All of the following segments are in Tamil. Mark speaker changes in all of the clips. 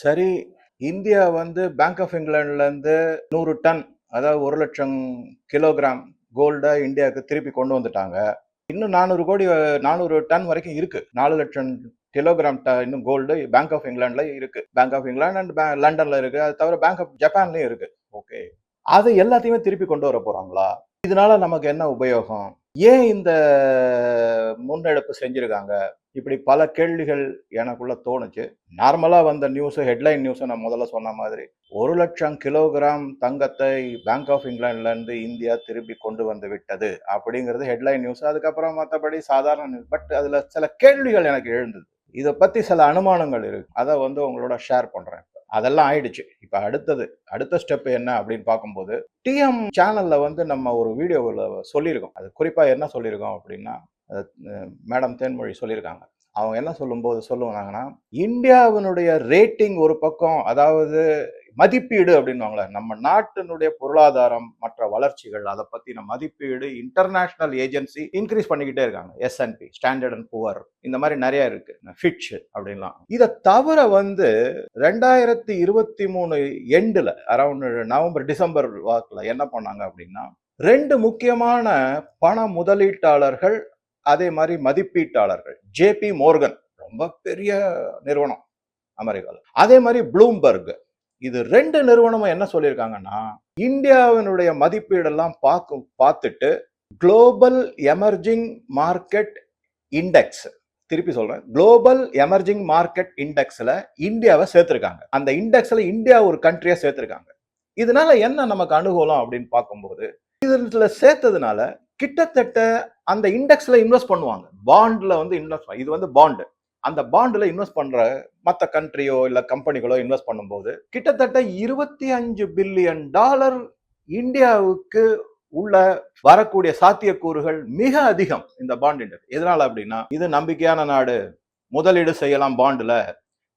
Speaker 1: சரி இந்தியா வந்து பேங்க் ஆஃப் இங்கிலாந்துலேருந்து நூறு டன் அதாவது ஒரு லட்சம் கிலோகிராம் கோல்டை இந்தியாவுக்கு திருப்பி கொண்டு வந்துட்டாங்க. இன்னும் நானூறு கோடி நானூறு டன் வரைக்கும் இருக்கு. நாலு லட்சம் கிலோகிராம் இன்னும் கோல்டு பேங்க் ஆஃப் இங்கிலாந்துல இருக்கு. பேங்க் ஆஃப் இங்கிலாந்து அண்ட் லண்டன்ல இருக்கு. அது தவிர பேங்க் ஆஃப் ஜப்பான்லயும் இருக்கு. ஓகே அது எல்லாத்தையுமே திருப்பி கொண்டு வர போறாங்களா? இதனால நமக்கு என்ன உபயோகம்? ஏன் இந்த முன்னெடுப்பு செஞ்சுருக்காங்க? இப்படி பல கேள்விகள் எனக்குள்ள தோணுச்சு. நார்மலாக வந்த நியூஸு ஹெட்லைன் நியூஸை நான் முதல்ல சொன்ன மாதிரி ஒரு லட்சம் கிலோகிராம் தங்கத்தை பேங்க் ஆஃப் இங்கிலாந்துலேருந்து இந்தியா திருப்பி கொண்டு வந்து விட்டது அப்படிங்கிறது ஹெட்லைன் நியூஸ். அதுக்கப்புறம் மற்றபடி சாதாரண நியூஸ் பட் அதில் சில கேள்விகள் எனக்கு எழுந்தது. இதை பற்றி சில அனுமானங்கள் இருக்கு. அதை வந்து உங்களோட ஷேர் பண்ணுறேன் அதெல்லாம் ஆயிடுச்சு. இப்போ அடுத்தது அடுத்த ஸ்டெப் என்ன அப்படின்னு பார்க்கும்போது டிஎம் சேனலில் வந்து நம்ம ஒரு வீடியோவில் சொல்லியிருக்கோம். அது குறிப்பாக என்ன சொல்லியிருக்கோம் அப்படின்னா மேடம் தேன்மொழி சொல்லியிருக்காங்க. அவங்க என்ன சொல்லும்போது சொல்லுவாங்கன்னா இந்தியாவினுடைய ரேட்டிங் ஒரு பக்கம் அதாவது மதிப்பீடு அப்படின்வாங்களே நம்ம நாட்டினுடைய பொருளாதாரம் மற்ற வளர்ச்சிகள் அதை பத்தின மதிப்பீடு இன்டர்நேஷனல் ஏஜென்சி இன்க்ரீஸ் பண்ணிக்கிட்டே இருக்காங்க. எஸ்என்பி ஸ்டாண்டர்ட் அண்ட் புவர் இந்த மாதிரி நிறைய இருக்கு. ஃபிட்ச் அப்படின்லாம். இதை தவிர வந்து ரெண்டாயிரத்தி இருபத்தி மூணு எண்டில் அரௌண்ட் நவம்பர் டிசம்பர் வாக்கில் என்ன பண்ணாங்க அப்படின்னா ரெண்டு முக்கியமான பண முதலீட்டாளர்கள் அதே மாதிரி மதிப்பீட்டாளர்கள் ஜேபி மோர்கன் ரொம்ப பெரிய நிறுவனம் அமெரிக்காவில் அதே மாதிரி ப்ளூம்பர்க் இது ரெண்டு நிறுவனமும் என்ன சொல்லியிருக்காங்கன்னா இந்தியாவினுடைய மதிப்பீடெல்லாம் பார்க்கும் பார்த்துட்டு குளோபல் எமர்ஜிங் மார்க்கெட் இண்டெக்ஸ் திருப்பி சொல்றேன். குளோபல் எமர்ஜிங் மார்க்கெட் இண்டெக்ஸ்ல இந்தியாவை சேர்த்திருக்காங்க. அந்த இண்டெக்ஸ்ல இந்தியா ஒரு கண்ட்ரியா சேர்த்திருக்காங்க. இதனால என்ன நமக்கு அனுகூலம் அப்படின்னு பார்க்கும்போது இதுல சேர்த்ததுனால கிட்டத்தட்ட அந்த இண்டெக்ஸ்ல இன்வெஸ்ட் பண்ணுவாங்க. பாண்ட்ல வந்து இன்வெஸ்ட் இது வந்து பாண்டு அந்த பாண்டில் இன்வெஸ்ட் பண்ணுற மற்ற கண்ட்ரியோ இல்லை கம்பெனிகளோ இன்வெஸ்ட் பண்ணும்போது கிட்டத்தட்ட இருபத்தி அஞ்சு பில்லியன் டாலர் இந்தியாவுக்கு உள்ள வரக்கூடிய சாத்தியக்கூறுகள் மிக அதிகம் இந்த பாண்ட் எதனால் எதனால அப்படின்னா இது நம்பிக்கையான நாடு. முதலீடு செய்யலாம் பாண்டில்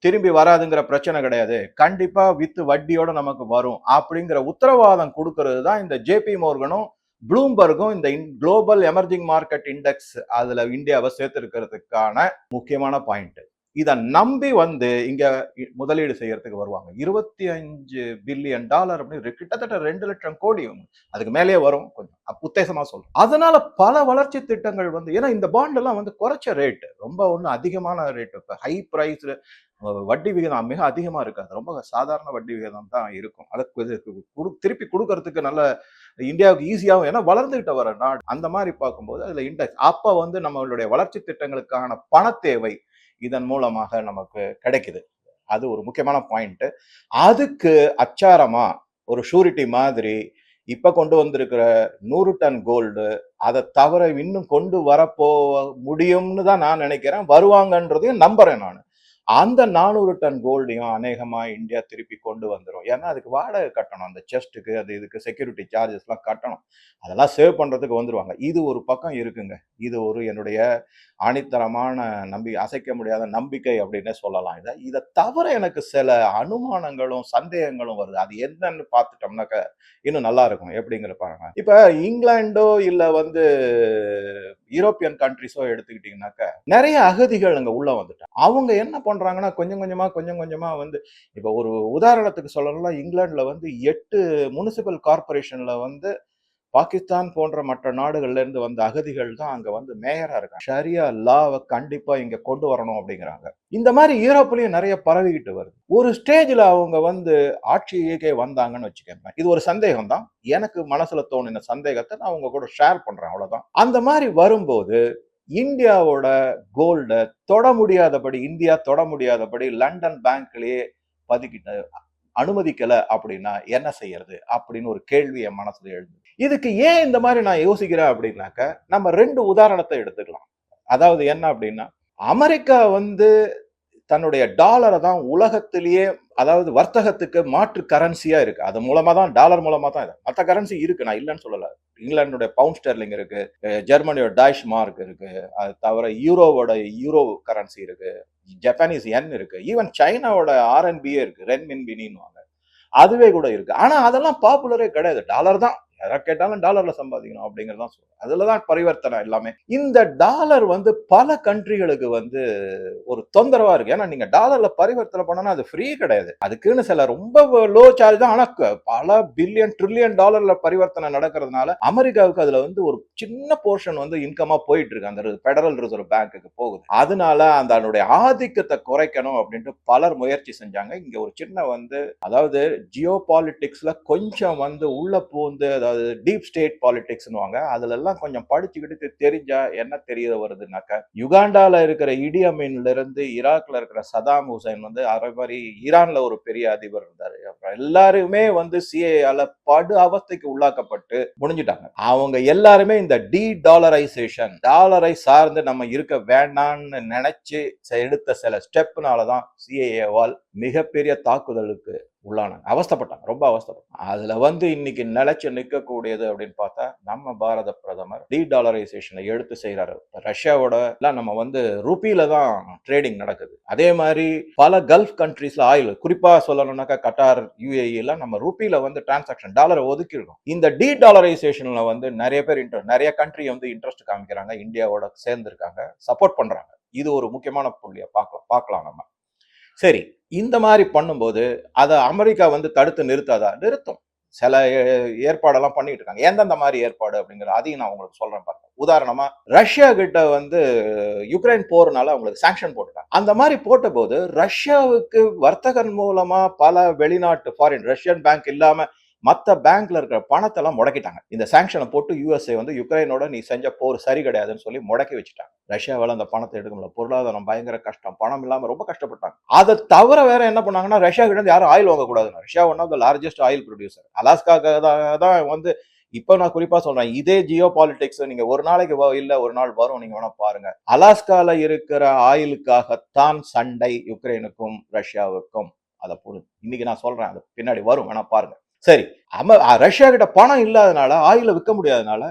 Speaker 1: திரும்பி வராதுங்கிற பிரச்சனை கிடையாது. கண்டிப்பா வித்து வட்டியோட நமக்கு வரும். அப்படிங்கிற உத்தரவாதம் கொடுக்கறது தான் இந்த ஜேபி மோர்கனும் ப்ளூம்பர்கும் இந்த குளோபல் எமர்ஜிங் மார்க்கெட் இண்டெக்ஸ் அதில் இந்தியாவை சேர்த்துருக்கிறதுக்கான முக்கியமான பாயிண்ட் இதை நம்பி வந்து இங்க முதலீடு செய்யறதுக்கு வருவாங்க. இருபத்தி அஞ்சு பில்லியன் டாலர் அப்படின்னு கிட்டத்தட்ட ரெண்டு லட்சம் கோடி. அதுக்கு மேலேயே வரும். கொஞ்சம் உத்தேசமா சொல்லும் அதனால பல வளர்ச்சி திட்டங்கள் வந்து ஏன்னா இந்த பாண்ட் எல்லாம் வந்து குறைச்ச ரேட் ரொம்ப ஒன்றும் அதிகமான ரேட் இப்போ ஹை ப்ரைஸ் வட்டி விகிதம் மிக அதிகமா இருக்காது ரொம்ப சாதாரண வட்டி விகிதம் தான் இருக்கும். அதை கொடு திருப்பி கொடுக்கறதுக்கு நல்ல இந்தியாவுக்கு ஈஸியாகவும் ஏன்னா வளர்ந்துகிட்ட வர நாடு. அந்த மாதிரி பார்க்கும்போது அதில் இண்டெக்ஸ் அப்போ வந்து நம்மளுடைய வளர்ச்சி திட்டங்களுக்கான பண தேவை இதன் மூலமாக நமக்கு கிடைக்குது. அது ஒரு முக்கியமான பாயிண்ட்டு அதுக்கு அச்சாரமா ஒரு ஷூரிட்டி மாதிரி இப்போ கொண்டு வந்திருக்கிற நூறு டன் கோல்டு அதை தவிர இன்னும் கொண்டு வரப்போ முடியும்னு தான் நான் நினைக்கிறேன். வருவாங்கன்றதையும் நம்புறேன் நான். அந்த நானூறு டன் கோல்டையும் அநேகமா இந்தியா திருப்பி கொண்டு வந்துடும் ஏன்னா அதுக்கு வாடகை கட்டணும். அந்த செஸ்ட்டுக்கு அது இதுக்கு செக்யூரிட்டி சார்ஜஸ்லாம் கட்டணும். அதெல்லாம் சேவ் பண்றதுக்கு வந்துருவாங்க. இது ஒரு பக்கம் இருக்குங்க. இது ஒரு என்னுடைய ஆணித்தரமான நம்பி அசைக்க முடியாத நம்பிக்கை அப்படின்னே சொல்லலாம். இதை இதை தவிர எனக்கு சில அனுமானங்களும் சந்தேகங்களும் வருது. அது என்னன்னு பார்த்துட்டோம்னாக்க இன்னும் நல்லா இருக்கும். எப்படிங்கிற பாருங்க. இப்ப இங்கிலாண்டோ இல்ல வந்து யூரோப்பியன் கண்ட்ரிஸோ எடுத்துக்கிட்டீங்கன்னாக்க நிறைய அகதிகள் அங்கே உள்ள வந்துட்டாங்க. அவங்க என்ன பண்றாங்கன்னா கொஞ்சம் கொஞ்சமா கொஞ்சம் கொஞ்சமா வந்து இப்போ ஒரு உதாரணத்துக்கு சொல்லணும்னா இங்கிலாந்துல வந்து எட்டு முனிசிபல் கார்பரேஷன்ல வந்து பாகிஸ்தான் போன்ற மற்ற நாடுகள்ல இருந்து வந்த அகதிகள் தான் அங்க வந்து மேயரா இருக்காங்க. ஷரியா லாவை கண்டிப்பா இங்க கொண்டு வரணும் அப்படிங்கிறாங்க. இந்த மாதிரி யூரோப்லயும் நிறைய பரவிக்கிட்டு வருது. ஒரு ஸ்டேஜ்ல அவங்க வந்து ஆட்சியே வந்தாங்கன்னு வச்சுக்கோங்க இது ஒரு சந்தேகம் தான் எனக்கு மனசுல தோணின சந்தேகத்தை நான் அவங்க கூட ஷேர் பண்றேன். அவ்வளவுதான். அந்த மாதிரி வரும்போது இந்தியாவோட கோல்டை தொட முடியாதபடி இந்தியா தொட முடியாதபடி லண்டன் பேங்க்லயே பதுக்கிட்டு அனுமதிக்கல அப்படின்னா என்ன செய்யறது? அப்படின்னு ஒரு கேள்வி என் மனசுல எழுது இதுக்கு ஏன் இந்த மாதிரி நான் யோசிக்கிறேன் அப்படின்னாக்க நம்ம ரெண்டு உதாரணத்தை எடுத்துக்கலாம். அதாவது என்ன அப்படின்னா அமெரிக்கா வந்து தன்னுடைய டாலரை தான் உலகத்திலேயே அதாவது வர்த்தகத்துக்கு மாற்று கரன்சியா இருக்கு. அது மூலமா தான் டாலர் மூலமா தான் இது. மற்ற கரன்சி இருக்கு. நான் இல்லைன்னு சொல்லல. இங்கிலாண்டுடைய பவுண்ட் ஸ்டெர்லிங் இருக்கு. ஜெர்மனியோட டாஷ் மார்க் இருக்கு. அது தவிர யூரோவோட யூரோ கரன்சி இருக்கு. ஜப்பானீஸ் என் இருக்கு. ஈவன் சைனாவோட ஆர்என்பியே இருக்கு. ரென்மின் பினின்னு அதுவே கூட இருக்கு. ஆனா அதெல்லாம் பாப்புலரே கிடையாது. டாலர் தான். யாராவது கேட்டாலும் டாலர்ல சம்பாதிக்கணும் அப்படிங்கறதான் சொல்றேன். அதுலதான் பரிவர்த்தனை எல்லாமே. இந்த டாலர் வந்து பல கண்ட்ரிகளுக்கு வந்து ஒரு தொந்தரவா இருக்கு. ஏன்னா நீங்க டாலர்ல பரிவர்த்தனை பண்ணனா அது ஃப்ரீ கிடையாது. அதுக்குன்னு சில ரொம்ப லோ சார்ஜ் தான். ஆனா பல பில்லியன் ட்ரில்லியன் டாலர்ல பரிவர்த்தனை நடக்கிறதுனால அமெரிக்காவுக்கு அதுல வந்து ஒரு சின்ன போர்ஷன் வந்து இன்கமா போயிட்டு இருக்கு அந்த பெடரல் ரிசர்வ் பேங்க்குக்கு போகுது. அதனால அந்த அதனுடைய ஆதிக்கத்தை குறைக்கணும் அப்படின்ட்டு பலர் முயற்சி செஞ்சாங்க. இங்க ஒரு சின்ன வந்து அதாவது ஜியோ பாலிட்டிக்ஸ்ல கொஞ்சம் வந்து உள்ள பூந்து அதாவது டீப் ஸ்டேட் பாலிடிக்ஸ்னுவாங்க அதுல எல்லாம் கொஞ்சம் படிச்சுக்கிட்டு தெரிஞ்சா என்ன தெரிய வருதுனாக்கா யுகாண்டால இருக்கிற இடியமீன்ல இருந்து ஈராக்ல இருக்கிற சதாம் ஹுசைன் வந்து அதே மாதிரி ஈரான்ல ஒரு பெரிய அதிபர் இருந்தாரு. அப்புறம் எல்லாருமே வந்து சிஏஆல படு அவஸ்தைக்கு உள்ளாக்கப்பட்டு முடிஞ்சிட்டாங்க. அவங்க எல்லாருமே இந்த டி டாலரைசேஷன் டாலரை சார்ந்து நம்ம இருக்க வேண்டாம்னு நினைச்சு எடுத்த சில ஸ்டெப்னாலதான் சிஏஏவால் மிகப்பெரிய தாக்குதலுக்கு உள்ளானாங்க. அவஸ்தப்பட்டாங்க ரொம்ப அவஸ்தப்பட்டாங்க. அதுல வந்து இன்னைக்கு நிலைச்சு நிற்கக்கூடியது அப்படின்னு பார்த்தா நம்ம பாரத பிரதமர் டி டாலரைசேஷனை எடுத்து செய்யறாரு ரஷ்யாவோட எல்லாம் நம்ம வந்து ருபியில தான் ட்ரேடிங் நடக்குது. அதே மாதிரி பல கல்ஃப் கண்ட்ரீஸ்ல ஆயில் குறிப்பா சொல்லணும்னாக்கா கட்டார் யுஏஇ எல்லாம் நம்ம ருபியில வந்து டிரான்சாக்ஷன் டாலரை ஒதுக்கிடுறோம் இந்த டி டாலரைசேஷன்ல வந்து நிறைய பேர் இன்ட்ரெஸ்ட் நிறைய கண்ட்ரி வந்து இன்ட்ரெஸ்ட் காமிக்கிறாங்க இந்தியாவோட சேர்ந்திருக்காங்க சப்போர்ட் பண்றாங்க. இது ஒரு முக்கியமான புள்ளியை பார்க்கலாம் பார்க்கலாம் நம்ம. சரி இந்த மாதிரி பண்ணும்போது அதை அமெரிக்கா வந்து தடுத்து நிறுத்தாதா? நிறுத்தும். சில ஏ- ஏற்பாடெல்லாம் பண்ணிட்டு இருக்காங்க. எந்தெந்த மாதிரி ஏற்பாடு அப்படிங்கிற அதையும் நான் உங்களுக்கு சொல்றேன் பாருங்க. உதாரணமா ரஷ்யா கிட்ட வந்து யுக்ரைன் போறனால அவங்களுக்கு சாங்ஷன் போட்டுட்டாங்க. அந்த மாதிரி போட்ட போது ரஷ்யாவுக்கு வர்த்தகன் மூலமா பல வெளிநாட்டு ஃபாரின் ரஷ்யன் பேங்க் இல்லாம மற்ற பேங்க்ல இருக்கிற பணத்தை எல்லாம் முடக்கிட்டாங்க. இந்த சாங்ஷனை போட்டு யுஎஸ்ஏ வந்து யுக்ரைனோட நீ செஞ்ச போர் சரி கிடையாதுன்னு சொல்லி முடக்கி வச்சுட்டாங்க. ரஷ்யாவில் அந்த பணத்தை எடுக்க முடியல பொருளாதாரம் பயங்கர கஷ்டம். பணம் இல்லாம ரொம்ப கஷ்டப்பட்டாங்க. அதை தவிர வேற என்ன பண்ணாங்கன்னா ரஷ்யா கிட்ட யாரும் oil வாங்கக்கூடாதுன்னு. Russia one of the largest oil producer அலாஸ்காக்காக தான் வந்து இப்போ நான் குறிப்பா சொல்றேன். இதே ஜியோ பாலிடிக்ஸ் நீங்க ஒரு நாளைக்கு இல்லை இல்ல ஒரு நாள் வரும். நீங்க வேணா பாருங்க. அலாஸ்கால இருக்கிற ஆயிலுக்காகத்தான் சண்டை யுக்ரைனுக்கும் ரஷ்யாவுக்கும். அதை பொறுத்து. இன்னைக்கு நான் சொல்றேன். அது பின்னாடி வரும். வேணா பாருங்க. சரி அம ரஷ்யா கிட்ட பணம் இல்லாதனால ஆயில விற்க முடியாதனால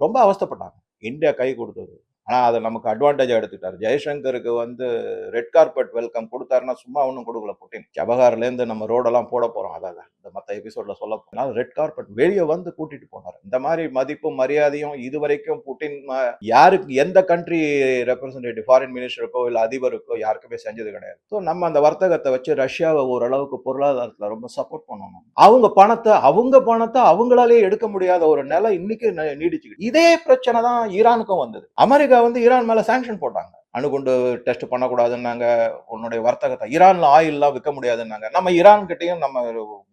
Speaker 1: ரொம்ப அவஸ்தைப்பட்டாங்க. இந்தியா கை கொடுத்தது. ஆனால் அதை நமக்கு அட்வான்டேஜாக எடுத்துக்கிட்டார். ஜெய்சங்கருக்கு வந்து ரெட் கார்பெட் வெல்கம் கொடுத்தாருன்னா சும்மா ஒன்றும் கொடுக்கல புட்டின் ஜபஹார்ல இருந்து நம்ம ரோடெல்லாம் போட போகிறோம் அதாவது இந்த மற்ற எபிசோட்ல சொல்ல போனால் ரெட் கார்பெட் வெளியே வந்து கூட்டிட்டு போனார். இந்த மாதிரி மதிப்பும் மரியாதையும் இது வரைக்கும் புட்டின் ம- யாருக்கு எந்த கண்ட்ரி ரெப்ரசன்டேட்டிவ் ஃபாரின் மினிஸ்டருக்கோ இல்லை அதிபருக்கோ யாருக்குமே செஞ்சது கிடையாது. ஸோ நம்ம அந்த வர்த்தகத்தை வச்சு ரஷ்யாவை ஓரளவுக்கு பொருளாதாரத்தில் ரொம்ப சப்போர்ட் பண்ணணும். அவங்க பணத்தை அவங்க பணத்தை அவங்களாலே எடுக்க முடியாத ஒரு நிலை இன்னைக்கு ந- நீடிச்சுக்கிட்டு இதே பிரச்சனை தான் ஈரானுக்கும் வந்தது. அமெரிக்க வந்து ஈரான் மேலே சாங்ஷன் போட்டாங்க. அணுகுண்டு டெஸ்ட் பண்ணக்கூடாதுன்னாங்க. உன்னுடைய வர்த்தகத்தை ஈரான்ல ஆயில்லாம் விற்க முடியாதுன்னாங்க. நம்ம ஈரான் கிட்டையும் நம்ம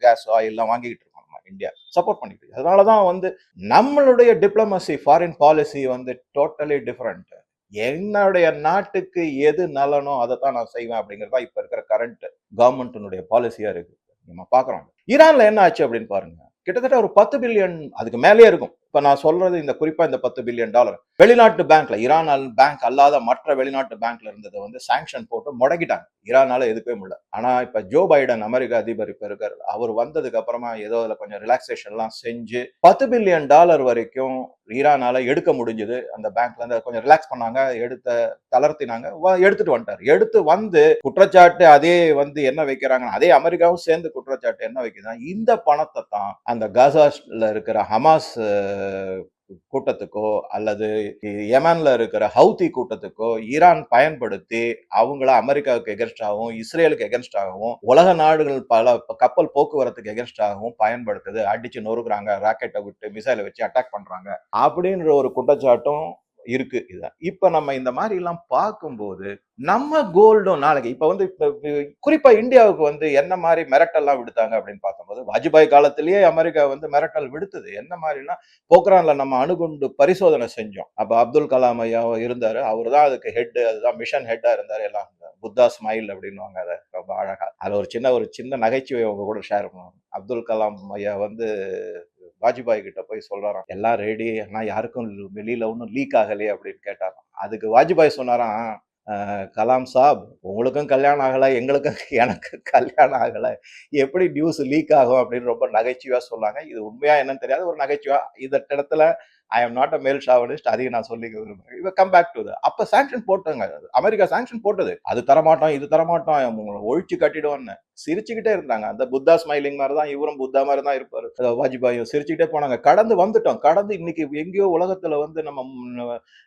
Speaker 1: கேஸ் ஆயில்லாம் வாங்கிக்கிட்டு இருக்கோம் நம்ம இந்தியா. சப்போர்ட் பண்ணிட்டு அதனால தான் வந்து நம்மளுடைய டிப்ளமசி ஃபாரின் பாலிசி வந்து டோட்டலி டிஃப்ரெண்ட் என்னுடைய நாட்டுக்கு எது நலனோ அதை தான் நான் செய்வேன் அப்படிங்கிறதா இப்போ இருக்கிற கரண்ட் கவர்மெண்ட்டினுடைய பாலிசியாக இருக்கு. நம்ம பார்க்குறோம். ஈரானில் என்ன ஆச்சு அப்படின்னு பாருங்க. கிட்டத்தட்ட ஒரு பத்து பில்லியன் அதுக்கு மேலேயே இருக்கும். இப்ப நான் சொல்றது இந்த குறிப்பா இந்த பத்து பில்லியன் டாலர் வெளிநாட்டு பேங்க்ல ஈரான் பேங்க் அல்லாத மற்ற வெளிநாட்டு பேங்க்ல இருந்ததை வந்து சாங்ஷன் போட்டு முடக்கிட்டாங்க. ஈரானால எதுக்கவே முடியல. ஆனா இப்ப ஜோ பைடன் அமெரிக்க அதிபர் இப்ப இருக்கார். அவர் வந்ததுக்கு அப்புறமா ஏதோ அதுல கொஞ்சம் ரிலாக்ஸேஷன் எல்லாம் செஞ்சு பத்து பில்லியன் டாலர் வரைக்கும் ஈரானால எடுக்க முடிஞ்சது. அந்த பேங்க்ல இருந்து கொஞ்சம் ரிலாக்ஸ் பண்ணாங்க. எடுத்த தளர்த்தினாங்க. எடுத்துட்டு வந்துட்டார். எடுத்து வந்து குற்றச்சாட்டு அதே வந்து என்ன வைக்கிறாங்க அதே அமெரிக்காவும் சேர்ந்து குற்றச்சாட்டு என்ன வைக்கிறாங்க இந்த பணத்தை தான் அந்த காசாஸ்ல இருக்கிற ஹமாஸ் கூட்டத்துக்கோ அல்லது யமன்ல இருக்கிற ஹவுதி கூட்டத்துக்கோ ஈரான் பயன்படுத்தி அவங்கள அமெரிக்காவுக்கு எகென்ஸ்டாகவும் இஸ்ரேலுக்கு எகென்ஸ்டாகவும் உலக நாடுகள் பல கப்பல் போக்குவரத்துக்கு எகென்ஸ்டாகவும் பயன்படுத்துது. அடிச்சு நொறுக்குறாங்க ராக்கெட்டை விட்டு மிசைலை வச்சு அட்டாக் பண்றாங்க. அப்படின்ற ஒரு குற்றச்சாட்டும் இருக்கு இதுதான். இப்ப நம்ம இந்த மாதிரி எல்லாம் பார்க்கும்போது நம்ம கோல்டும் நாளைக்கு இப்ப வந்து இப்போ குறிப்பா இந்தியாவுக்கு வந்து என்ன மாதிரி மிரட்டல்லாம் விடுத்தாங்க அப்படின்னு பார்க்கும்போது வாஜ்பாய் காலத்திலேயே அமெரிக்கா வந்து மிரட்டல் விடுத்தது. என்ன மாதிரினா போக்ரான்ல நம்ம அணுகுண்டு பரிசோதனை செஞ்சோம். அப்ப அப்துல் கலாம் ஐயா இருந்தாரு. அவர் தான் அதுக்கு ஹெட் அதுதான் மிஷன் ஹெட்டா இருந்தாரு. எல்லாம் புத்தா ஸ்மைல் அப்படின்னுவாங்க அதை ரொம்ப அழகா. அதில் ஒரு சின்ன ஒரு சின்ன நகைச்சுவை அவங்க கூட ஷேர் பண்ணுவாங்க. அப்துல் கலாம் ஐயா வந்து வாஜ்பாய் கிட்ட போய் சொல்றாராம் எல்லாம் ரெடி ஆனா யாருக்கும் வெளியில ஒன்றும் லீக் ஆகலையே அப்படின்னு கேட்டாராம். அதுக்கு வாஜ்பாய் சொன்னாராம் கலாம் சாப் உங்களுக்கும் கல்யாணம் ஆகலை எங்களுக்கும் எனக்கு கல்யாணம் ஆகலை. எப்படி நியூஸ் லீக் ஆகும்? அப்படின்னு ரொம்ப நகைச்சுவையாக சொன்னாங்க. இது உண்மையா என்னன்னு தெரியாது. ஒரு நகைச்சுவா இந்த இடத்துல ஐ எம் நாட் அ மேல் ஷாவனிஸ்ட் அதையும் நான் சொல்லிக்க விரும்புறேன். இவ கம் பேக் டு அப்ப சாங்ஷன் போட்டாங்க. அமெரிக்கா சாங்ஷன் போட்டது. அது தரமாட்டோம் இது தரமாட்டோம் உங்களை ஒழிச்சு கட்டிடுவோம்னு. சிரிச்சுக்கிட்டே இருந்தாங்க. அந்த புத்தா ஸ்மைலிங் மாதிரி தான் இவரும் புத்தா மாதிரி தான் இருப்பாரு வாஜ்பாயும் சிரிச்சுக்கிட்டே போனாங்க. கடந்து வந்துட்டோம். கடந்து இன்னைக்கு எங்கேயோ உலகத்துல வந்து நம்ம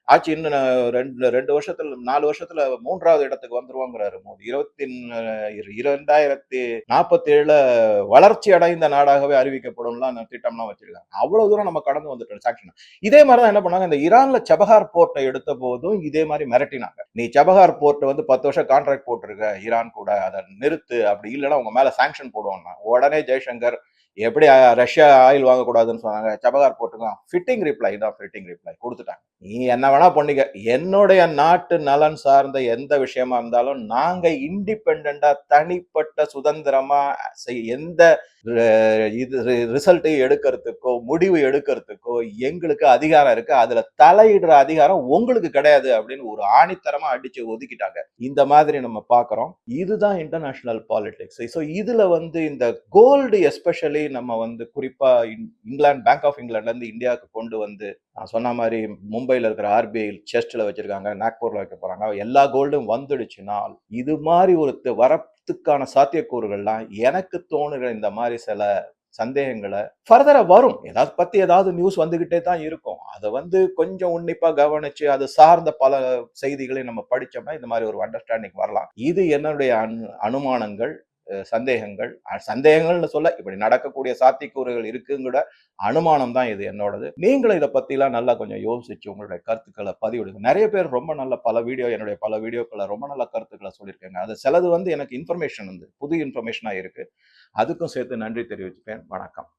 Speaker 1: ஆட்சி இன்னும் ரெண்டு ரெண்டு வருஷத்துல நாலு வருஷத்துல மூன்றாவது இடத்துக்கு வந்துருவோங்கிறாரு மோடி. இருபத்தி இரண்டாயிரத்தி நாற்பத்தி ஏழுல வளர்ச்சி அடைந்த நாடாகவே அறிவிக்கப்படும்லாம் திட்டம்லாம் வச்சிருக்காங்க. அவ்வளவு தூரம் நம்ம கடந்து வந்துட்டோம். சாக்ஷன் இதே மாதிரி தான் என்ன பண்ணாங்க? இந்த ஈரான்ல சபஹார் போர்ட்டை எடுத்த போதும் இதே மாதிரி மிரட்டினாங்க. நீ சபஹார் போர்ட் வந்து பத்து வருஷம் கான்ட்ராக்ட் போட்டிருக்க ஈரான் கூட அதை நிறுத்து அப்படி இல்லைன்னா உங்க மேல சாங்ஷன் போடுவோம்னா உடனே ஜெய்சங்கர் எப்படி ரஷ்யா ஆயில் வாங்கக்கூடாதுன்னு சொன்னாங்க. சபகார் போட்டுக்கலாம். ஃபிட்டிங் ரிப்ளை தான் ஃபிட்டிங் ரிப்ளை கொடுத்துட்டாங்க. நீ என்ன வேணா பண்ணிக்க. என்னுடைய நாட்டு நலன் சார்ந்த எந்த விஷயமா இருந்தாலும் நாங்க இண்டிபெண்டா தனிப்பட்ட சுதந்திரமா செய்- எந்த இது ரிசல்ட்டையும் எடுக்கிறதுக்கோ முடிவு எடுக்கிறதுக்கோ எங்களுக்கு அதிகாரம் இருக்கு. அதுல தலையிடுற அதிகாரம் உங்களுக்கு கிடையாது அப்படின்னு ஒரு ஆணித்தரமா அடிச்சு ஒதுக்கிட்டாங்க. இந்த மாதிரி நம்ம பார்க்குறோம். இதுதான் இன்டர்நேஷனல் பாலிடிக்ஸ் ஸோ இதுல வந்து இந்த கோல்டு எஸ்பெஷலி நம்ம வந்து குறிப்பா இங்கிலாந்து பேங்க் ஆஃப் இங்கிலாந்துல இருந்து இந்தியாவுக்கு கொண்டு வந்து நான் சொன்ன மாதிரி மும்பையில் இருக்கிற ஆர்பிஐ செஸ்ட்ல வச்சிருக்காங்க நாக்பூர்ல வைக்க போறாங்க. எல்லா கோல்டும் வந்துடுச்சுன்னா இது மாதிரி ஒரு வரத்துக்கான சாத்தியக்கூறுகள்லாம் எனக்கு தோணுகிற இந்த மாதிரி சில சந்தேகங்களை ஃபர்தரா வரும். ஏதாவது பத்தி ஏதாவது நியூஸ் வந்துக்கிட்டே தான் இருக்கும். அதை வந்து கொஞ்சம் உன்னிப்பா கவனிச்சு அது சார்ந்த பல செய்திகளை நம்ம படிச்சோம்னா இந்த மாதிரி ஒரு அண்டர்ஸ்டாண்டிங் வரலாம். இது என்னுடைய அனு- அனுமானங்கள். சந்தேகங்கள். சந்தேகங்கள்னு சொல்ல இப்படி நடக்கக்கூடிய சாத்தியக்கூறுகள் இருக்குங்கிற அனுமானம் தான் இது என்னோடது. நீங்களும் இதை பற்றிலாம் நல்லா கொஞ்சம் யோசிச்சு உங்களுடைய கருத்துக்களை பதிவிடுங்க. நிறைய பேர் ரொம்ப நல்ல பல வீடியோ என்னுடைய பல வீடியோக்களை ரொம்ப நல்ல கருத்துக்களை சொல்லியிருக்காங்க. அது சிலது வந்து எனக்கு இன்ஃபர்மேஷன் வந்து புது இன்ஃபர்மேஷனாக இருக்குது அதுக்கும் சேர்த்து நன்றி தெரிவிச்சுப்பேன். வணக்கம்.